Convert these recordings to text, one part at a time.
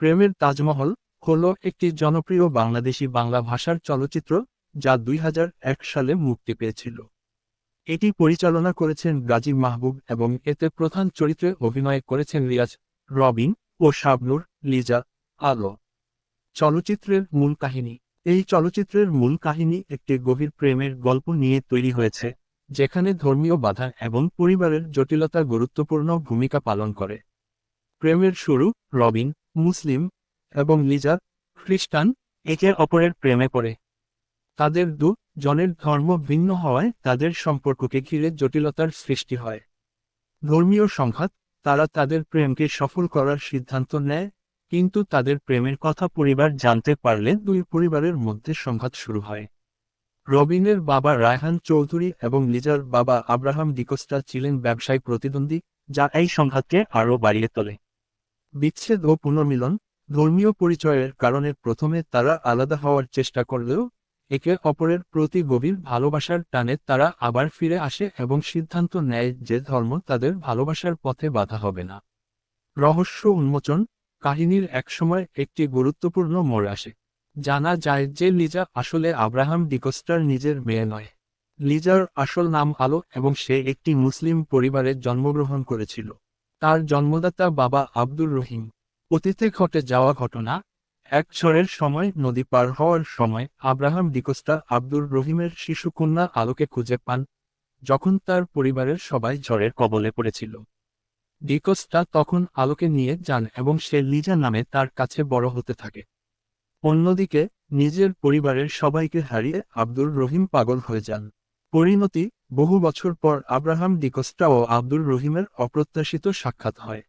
প্রেমের তাজমহল হল একটি জনপ্রিয় বাংলাদেশি বাংলা ভাষার চলচ্চিত্র যা দুই হাজার এক সালে মুক্তি পেয়েছিল। এটি পরিচালনা করেছেন গাজী মাহবুব এবং এতে প্রধান চরিত্রে অভিনয় করেছেন রিয়াজ, রবিন ও শাবনুর লিজা আলো। চলচ্চিত্রের মূল কাহিনী। এই চলচ্চিত্রের মূল কাহিনী একটি গভীর প্রেমের গল্প নিয়ে তৈরি হয়েছে, যেখানে ধর্মীয় বাধা এবং পরিবারের জটিলতা গুরুত্বপূর্ণ ভূমিকা পালন করে। প্রেমের শুরু রবিন মুসলিম এবং লিজা খ্রিস্টান একে অপরের প্রেমে পড়ে। তাদের দু জনের ধর্ম ভিন্ন হওয়ায় তাদের সম্পর্ককে ঘিরে জটিলতার সৃষ্টি হয়। ধর্মীয় সংঘাত, তারা তাদের প্রেমকে সফল করার সিদ্ধান্ত নেয়, কিন্তু তাদের প্রেমের কথা পরিবার জানতে পারলে দুই পরিবারের মধ্যে সংঘাত শুরু হয়। রবিনের বাবা রায়হান চৌধুরী এবং লিজার বাবা আব্রাহাম ডিকোস্টা ছিলেন ব্যবসায়ী প্রতিদ্বন্দ্বী, যা এই সংঘাতকে আরও বাড়িয়ে তোলে। বিচ্ছেদ ও পুনর্মিলন ধর্মীয় পরিচয়ের কারণে প্রথমে তারা আলাদা হওয়ার চেষ্টা করলেও, একে অপরের প্রতি গভীর ভালোবাসার টানে তারা আবার ফিরে আসে এবং সিদ্ধান্ত নেয় যে ধর্ম তাদের ভালোবাসার পথে বাধা হবে না। রহস্য উন্মোচন কাহিনীর একসময় একটি গুরুত্বপূর্ণ মোড় আসে। জানা যায় যে লিজা আসলে আব্রাহাম ডিকোস্টার নিজের মেয়ে নয়। লিজার আসল নাম আলো এবং সে একটি মুসলিম পরিবারে জন্মগ্রহণ করেছিল। তার জন্মদাতা বাবা আব্দুর রহিম। অতীতে ঘটে যাওয়া ঘটনা, এক ঝড়ের সময়, নদী পার হওয়ার সময়, আব্রাহাম ডিকোস্টা আব্দুর রহিমের শিশুকন্যা আলোকে খুঁজে পান, যখন তার পরিবারের সবাই ঝড়ের কবলে পড়েছিল। ডিকোস্টা তখন আলোকে নিয়ে যান এবং সে লিজা নামে তার কাছে বড় হতে থাকে। অন্যদিকে, নিজের পরিবারের সবাইকে হারিয়ে আব্দুর রহিম পাগল হয়ে যান। পরিণতি বহু বছর পর আব্রাহাম ডিকোস্টা ও আব্দুর রহিমের অপ্রত্যাশিত সাক্ষাৎ হয়।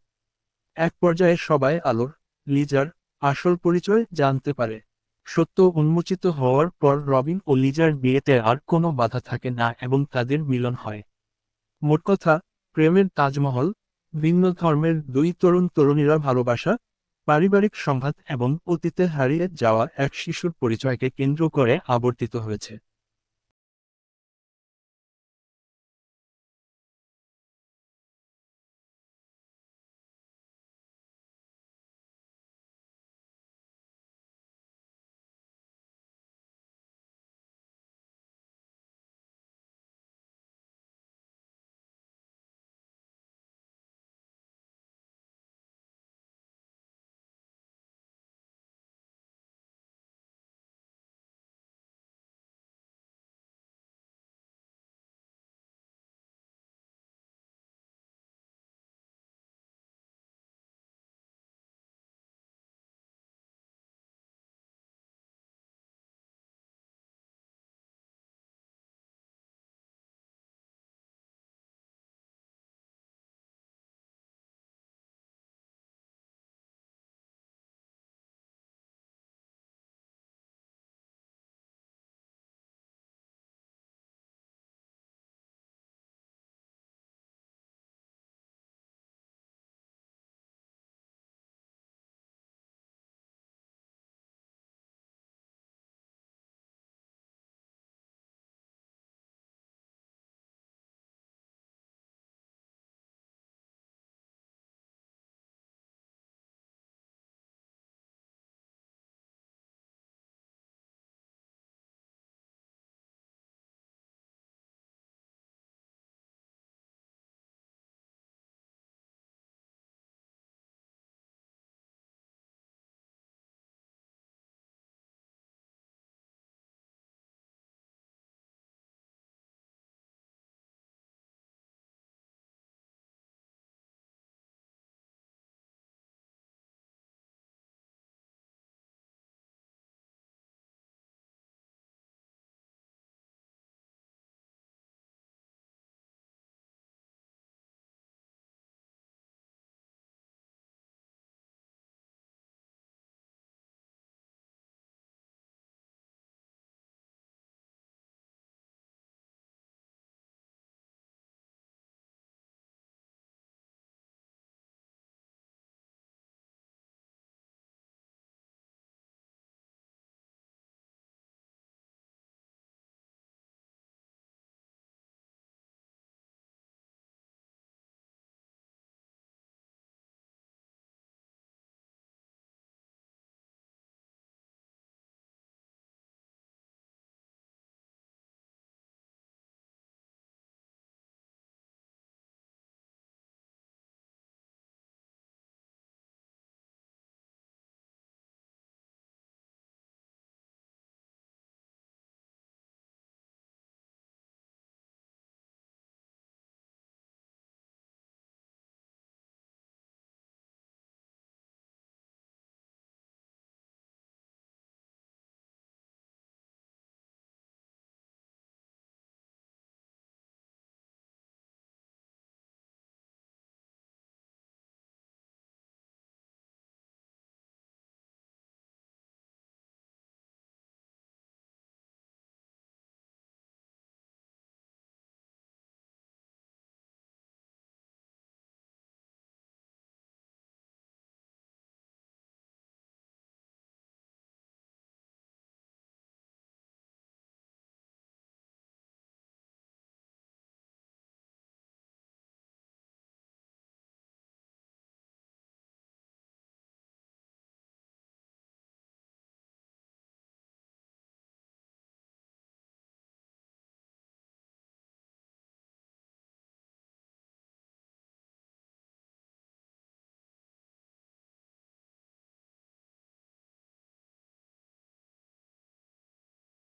এক পর্যায়ে সবাই আলোর, লিজার, আসল পরিচয় জানতে পারে। সত্য উন্মোচিত হওয়ার পর রবিন ও লিজার বিয়েতে আর কোনো বাধা থাকে না এবং তাদের মিলন হয়। মোট কথা, প্রেমের তাজমহল, ভিন্ন ধর্মের দুই তরুণ তরুণীরা ভালোবাসা, পারিবারিক সংঘাত এবং অতীতে হারিয়ে যাওয়া এক শিশুর পরিচয়কে কেন্দ্র করে আবর্তিত হয়েছে।